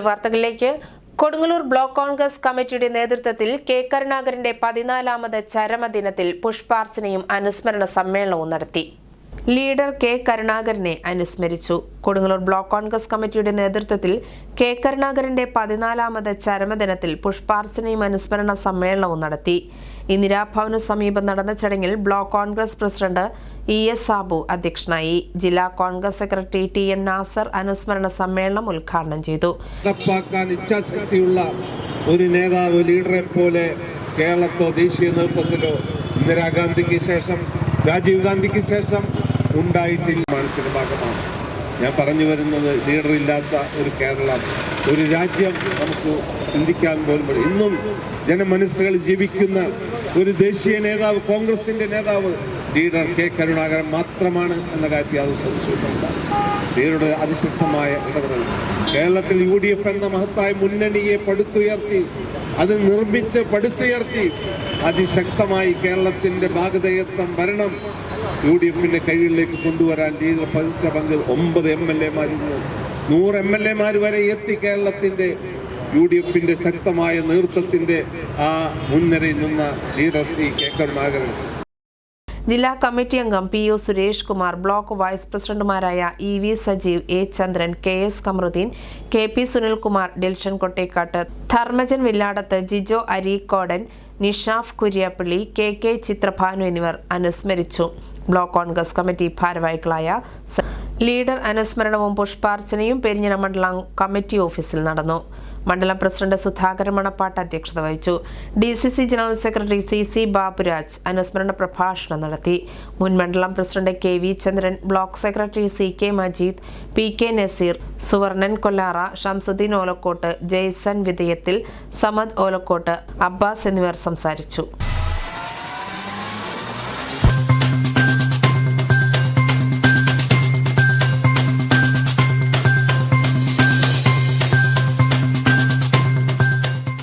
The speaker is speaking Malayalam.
വീണ്ടും വാർത്തകളിലേക്ക് കൊടുങ്ങല്ലൂർ ബ്ലോക്ക് കോൺഗ്രസ് കമ്മിറ്റിയുടെ നേതൃത്വത്തിൽ കെ കരുണാകരന്റെ പതിനാലാമത് ചരമദിനത്തിൽ പുഷ്പാർച്ചനയും അനുസ്മരണ സമ്മേളനവും നടത്തി. ലീഡർ കെ കരുണാകരനെ അനുസ്മരിച്ചു. കൊടുങ്ങല്ലൂർ ബ്ലോക്ക് കോൺഗ്രസ് കമ്മിറ്റിയുടെ നേതൃത്വത്തിൽ കെ കരുണാകരന്റെ പതിനാലാമത് ചരമദിനത്തിൽ പുഷ്പാർച്ചനയും അനുസ്മരണ സമ്മേളനവും നടത്തി. ഇന്ദിരാഭവന് സമീപം നടന്ന ചടങ്ങിൽ block Congress president E S Sabu അധ്യക്ഷനായി. ജില്ലാ Congress secretary T N Nasar അനുസ്മരണ സമ്മേളനം ഉദ്ഘാടനം ചെയ്തു. ഒരു നേതാവ് ലീഡറെ പോലെ കേരളത്തോ ദേശീയ നേതൃത്വത്തിലോ ഇന്ദിരാഗാന്ധിക്ക് ശേഷം രാജീവ് ഗാന്ധിക്ക് ശേഷം ഉണ്ടായിട്ടില്ല മനസ്സിന്റെ ഭാഗമാണ് ഞാൻ പറഞ്ഞു വരുന്നത് ലീഡറില്ലാത്ത ഒരു കേരളം ഒരു രാജ്യം നമുക്ക് ചിന്തിക്കാൻ പോലും. ഇന്നും ജനമനസ്സുകൾ ജീവിക്കുന്ന ഒരു ദേശീയ നേതാവ് കോൺഗ്രസിന്റെ നേതാവ് ലീഡർ കെ കരുണാകരൻ മാത്രമാണ് എന്ന കാര്യത്തിൽ അത് ശ്രദ്ധിച്ചിട്ടുണ്ട് ലീഡറുടെ അതിശക്തമായ ഇടപെടൽ. കേരളത്തിൽ യു ഡി എഫ് എന്ന മഹത്തായ മുന്നണിയെ പടുത്തുയർത്തി അത് നിർമ്മിച്ച് പടുത്തുയർത്തി അതിശക്തമായി കേരളത്തിന്റെ ഭാഗതയത്വം ഭരണം യു ഡി എഫിന്റെ കഴിവിലേക്ക് കൊണ്ടുവരാൻ ലീഗ് പതിച്ച പങ്ക് ഒമ്പത് എം എൽ എമാരിൽ നൂറ് എം എൽ എമാർ വരെ എത്തി കേരളത്തിന്റെ യു ഡി എഫിന്റെ ശക്തമായ നേതൃത്വത്തിന്റെ ആ മുൻനിരയിൽ നിന്ന ലീഡർ ശ്രീ കെ കരുണാകരൻ. ജില്ലാ കമ്മിറ്റി അംഗം P O Suresh Kumar block vice പ്രസിഡന്റുമാരായ E V Sajeev A Chandran K S Kamaruddin K P Sunilkumar Dilshan Kottekkat Dharmajan Villadath Jijo Areekodan Nishaf Kuriappally K K Chitrabhanu എന്നിവർ അനുസ്മരിച്ചു. ബ്ലോക്ക് കോൺഗ്രസ് കമ്മിറ്റി ഭാരവാഹികളായ ലീഡർ അനുസ്മരണവും പുഷ്പാർച്ചനയും പെരിഞ്ഞന മണ്ഡലം കമ്മിറ്റി ഓഫീസിൽ നടന്നു. മണ്ഡലം പ്രസിഡന്റ് സുധാകരൻ മണപ്പാട്ട് അധ്യക്ഷത വഹിച്ചു. D C C general secretary C C Baburaj അനുസ്മരണ പ്രഭാഷണം നടത്തി. മുൻ മണ്ഡലം president K V Chandran block secretary C K Majeed P K Naseer Suvarnan Kollara Shamsuddin Olakkot Jaison വിധേയത്തിൽ Samad Olakkot Abbas എന്നിവർ സംസാരിച്ചു.